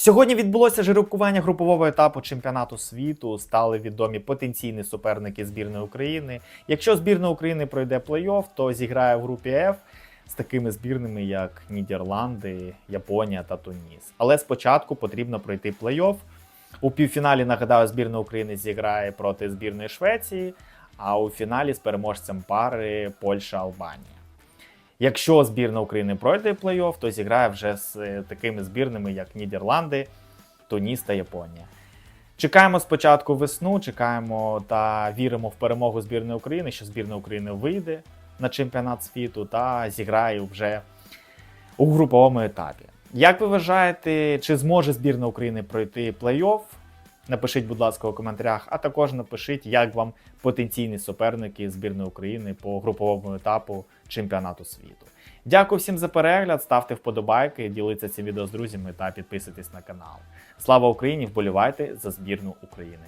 Сьогодні відбулося жеребкування групового етапу чемпіонату світу. Стали відомі потенційні суперники збірної України. Якщо збірна України пройде плей-офф, то зіграє в групі F з такими збірними, як Нідерланди, Японія та Туніс. Але спочатку потрібно пройти плей-офф. У півфіналі нагадаю, збірна України зіграє проти збірної Швеції, а у фіналі з переможцем пари Польща-Албанія. Якщо збірна України пройде плей-офф, то зіграє вже з е, такими збірними, як Нідерланди, Туніс та Японія. Чекаємо спочатку весну, чекаємо та віримо в перемогу збірної України, що збірна України вийде на чемпіонат світу та зіграє вже у груповому етапі. Як ви вважаєте, чи зможе збірна України пройти плей-офф? Напишіть, будь ласка, у коментарях, а також напишіть, як вам потенційні суперники збірної України по груповому етапу чемпіонату світу. Дякую всім за перегляд, ставте вподобайки, діліться цим відео з друзями та підписуйтесь на канал. Слава Україні! Вболівайте за збірну України!